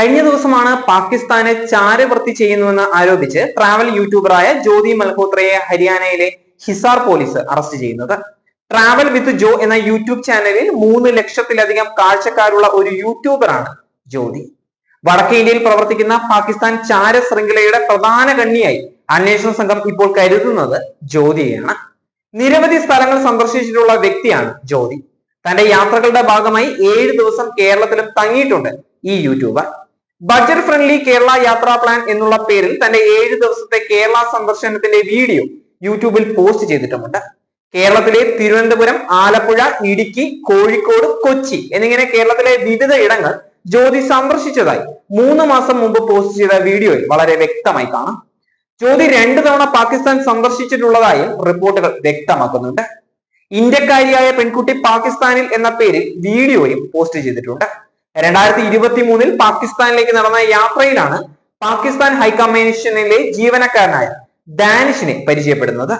കഴിഞ്ഞ ദിവസമാണ് പാകിസ്ഥാനെ ചാരവൃത്തി ചെയ്യുന്നുവെന്ന് ആരോപിച്ച് ട്രാവൽ യൂട്യൂബറായ ജ്യോതി മൽഹോത്രയെ ഹരിയാനയിലെ ഹിസാർ പോലീസ് അറസ്റ്റ് ചെയ്യുന്നത്. ട്രാവൽ വിത്ത് ജോ എന്ന യൂട്യൂബ് ചാനലിൽ മൂന്ന് ലക്ഷത്തിലധികം കാഴ്ചക്കാരുള്ള ഒരു യൂട്യൂബറാണ് ജ്യോതി. വടക്കേ ഇന്ത്യയിൽ പ്രവർത്തിക്കുന്ന പാകിസ്ഥാൻ ചാര ശൃംഖലയുടെ പ്രധാന കണ്ണിയായി അന്വേഷണ സംഘം ഇപ്പോൾ കരുതുന്നത് ജ്യോതിയെയാണ്. നിരവധി സ്ഥലങ്ങൾ സന്ദർശിച്ചിട്ടുള്ള വ്യക്തിയാണ് ജ്യോതി. തന്റെ യാത്രകളുടെ ഭാഗമായി ഏഴ് ദിവസം കേരളത്തിലും തങ്ങിയിട്ടുണ്ട് ഈ യൂട്യൂബർ ബഡ്ജറ്റ് ഫ്രണ്ട്ലി കേരള യാത്രാ പ്ലാൻ എന്നുള്ള പേരിൽ തന്റെ ഏഴ് ദിവസത്തെ കേരള സന്ദർശനത്തിന്റെ വീഡിയോ യൂട്യൂബിൽ പോസ്റ്റ് ചെയ്തിട്ടുമുണ്ട്. കേരളത്തിലെ തിരുവനന്തപുരം ആലപ്പുഴ ഇടുക്കി കോഴിക്കോട് കൊച്ചി എന്നിങ്ങനെ കേരളത്തിലെ വിവിധ ഇടങ്ങൾ ജ്യോതി സന്ദർശിച്ചതായി മൂന്ന് മാസം മുമ്പ് പോസ്റ്റ് ചെയ്ത വീഡിയോയിൽ വളരെ വ്യക്തമായി കാണാം. ജ്യോതി രണ്ടു തവണ പാകിസ്ഥാൻ സന്ദർശിച്ചിട്ടുള്ളതായും റിപ്പോർട്ടുകൾ വ്യക്തമാക്കുന്നുണ്ട്. ഇന്ത്യക്കാരിയായ പെൺകുട്ടി പാകിസ്ഥാനിൽ എന്ന പേരിൽ വീഡിയോയും പോസ്റ്റ് ചെയ്തിട്ടുണ്ട്. രണ്ടായിരത്തി ഇരുപത്തി മൂന്നിൽ പാകിസ്ഥാനിലേക്ക് നടന്ന യാത്രയിലാണ് പാകിസ്ഥാൻ ഹൈക്കമ്മീഷനിലെ ജീവനക്കാരനായ ഡാനിഷിനെ പരിചയപ്പെടുന്നത്.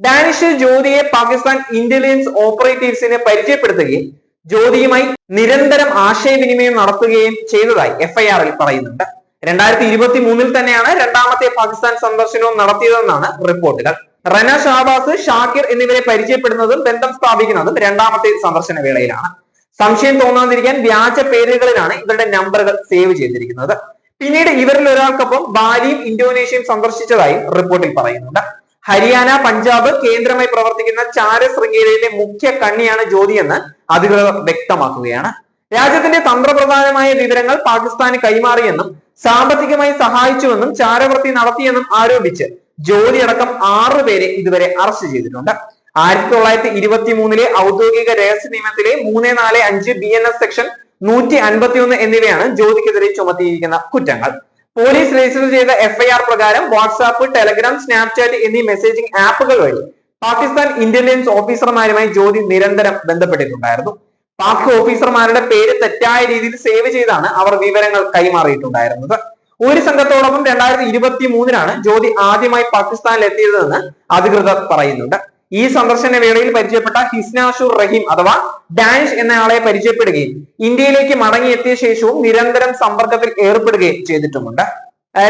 ഡാനിഷ് ജ്യോതിയെ പാകിസ്ഥാൻ ഇന്റലിജൻസ് ഓപ്പറേറ്റീവ്സിനെ പരിചയപ്പെടുത്തുകയും ജ്യോതിയുമായി നിരന്തരം ആശയവിനിമയം നടത്തുകയും ചെയ്തതായി എഫ്ഐആറിൽ പറയുന്നുണ്ട്. രണ്ടായിരത്തി ഇരുപത്തി മൂന്നിൽ തന്നെയാണ് രണ്ടാമത്തെ പാകിസ്ഥാൻ സന്ദർശനവും നടത്തിയതെന്നാണ് റിപ്പോർട്ടുകൾ. റന ഷാബാസ് ഷാക്കിർ എന്നിവരെ പരിചയപ്പെടുന്നതും ബന്ധം സ്ഥാപിക്കുന്നതും രണ്ടാമത്തെ സന്ദർശന വേളയിലാണ്. സംശയം തോന്നാതിരിക്കാൻ വ്യാജ പേരുകളിലാണ് ഇവരുടെ നമ്പറുകൾ സേവ് ചെയ്തിരിക്കുന്നത്. പിന്നീട് ഇവരിൽ ഒരാൾക്കൊപ്പം ബാലിയും ഇന്തോനേഷ്യയും സന്ദർശിച്ചതായും റിപ്പോർട്ടിൽ പറയുന്നുണ്ട്. ഹരിയാന പഞ്ചാബ് കേന്ദ്രമായി പ്രവർത്തിക്കുന്ന ചാര ശൃംഖലയിലെ മുഖ്യ കണ്ണിയാണ് ജ്യോതി എന്ന് അധികൃതർ വ്യക്തമാക്കുകയാണ്. രാജ്യത്തിന്റെ തന്ത്രപ്രധാനമായ വിവരങ്ങൾ പാകിസ്ഥാന് കൈമാറിയെന്നും സാമ്പത്തികമായി സഹായിച്ചുവെന്നും ചാരവൃത്തി നടത്തിയെന്നും ആരോപിച്ച് ജ്യോതി അടക്കം ആറു പേരെ ഇതുവരെ അറസ്റ്റ് ചെയ്തിട്ടുണ്ട്. ആയിരത്തി തൊള്ളായിരത്തി ഇരുപത്തി മൂന്നിലെ ഔദ്യോഗിക രഹസ്യ നിയമത്തിലെ മൂന്ന് നാല് അഞ്ച് ബി എൻ എസ് സെക്ഷൻ നൂറ്റി അൻപത്തി ഒന്ന് എന്നിവയാണ് ജ്യോതിക്കെതിരെ ചുമത്തിയിരിക്കുന്ന കുറ്റങ്ങൾ. പോലീസ് രജിസ്റ്റർ ചെയ്ത എഫ്ഐആർ പ്രകാരം വാട്സാപ്പ് ടെലഗ്രാം സ്നാപ്ചാറ്റ് എന്നീ മെസ്സേജിംഗ് ആപ്പുകൾ വഴി പാകിസ്ഥാൻ ഇന്റലിജൻസ് ഓഫീസർമാരുമായി ജ്യോതി നിരന്തരം ബന്ധപ്പെട്ടിട്ടുണ്ടായിരുന്നു. പാക് ഓഫീസർമാരുടെ പേര് തെറ്റായ രീതിയിൽ സേവ് ചെയ്താണ് അവർ വിവരങ്ങൾ കൈമാറിയിട്ടുണ്ടായിരുന്നത്. ഒരു സംഘത്തോടൊപ്പം രണ്ടായിരത്തി ഇരുപത്തി മൂന്നിനാണ് ജ്യോതി ആദ്യമായി പാകിസ്ഥാനിൽ എത്തിയതെന്ന് അധികൃതർ പറയുന്നുണ്ട്. ഈ സന്ദർശന വേളയിൽ പരിചയപ്പെട്ട ഹിസ്നാഷു റഹീം അഥവാ ഡാനിഷ് എന്നയാളെ പരിചയപ്പെടുകയും ഇന്ത്യയിലേക്ക് മടങ്ങിയെത്തിയ ശേഷവും നിരന്തരം സമ്പർക്കത്തിൽ ഏർപ്പെടുകയും ചെയ്തിട്ടുമുണ്ട്.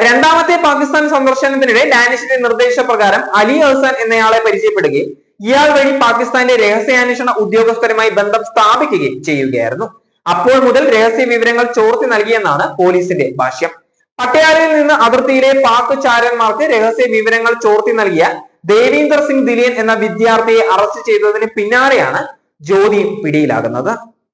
രണ്ടാമത്തെ പാകിസ്ഥാൻ സന്ദർശനത്തിനിടെ ഡാനിഷിന്റെ നിർദ്ദേശപ്രകാരം അലി ഹസാൻ എന്നയാളെ പരിചയപ്പെടുകയും ഇയാൾ വഴി പാകിസ്ഥാന്റെ രഹസ്യാന്വേഷണ ഉദ്യോഗസ്ഥരുമായി ബന്ധം സ്ഥാപിക്കുകയും ചെയ്യുകയായിരുന്നു. അപ്പോൾ മുതൽ രഹസ്യ വിവരങ്ങൾ ചോർത്തി നൽകിയെന്നാണ് പോലീസിന്റെ ഭാഷ്യം. പട്യാലയിൽ നിന്ന് അതിർത്തിയിലെ പാക് ചാരന്മാർക്ക് രഹസ്യ വിവരങ്ങൾ ചോർത്തി നൽകിയ ദേവീന്ദർ സിംഗ് ദിലീൻ എന്ന വിദ്യാർത്ഥിയെ അറസ്റ്റ് ചെയ്തതിന് പിന്നാലെയാണ് ജ്യോതി പിടിയിലാകുന്നത്.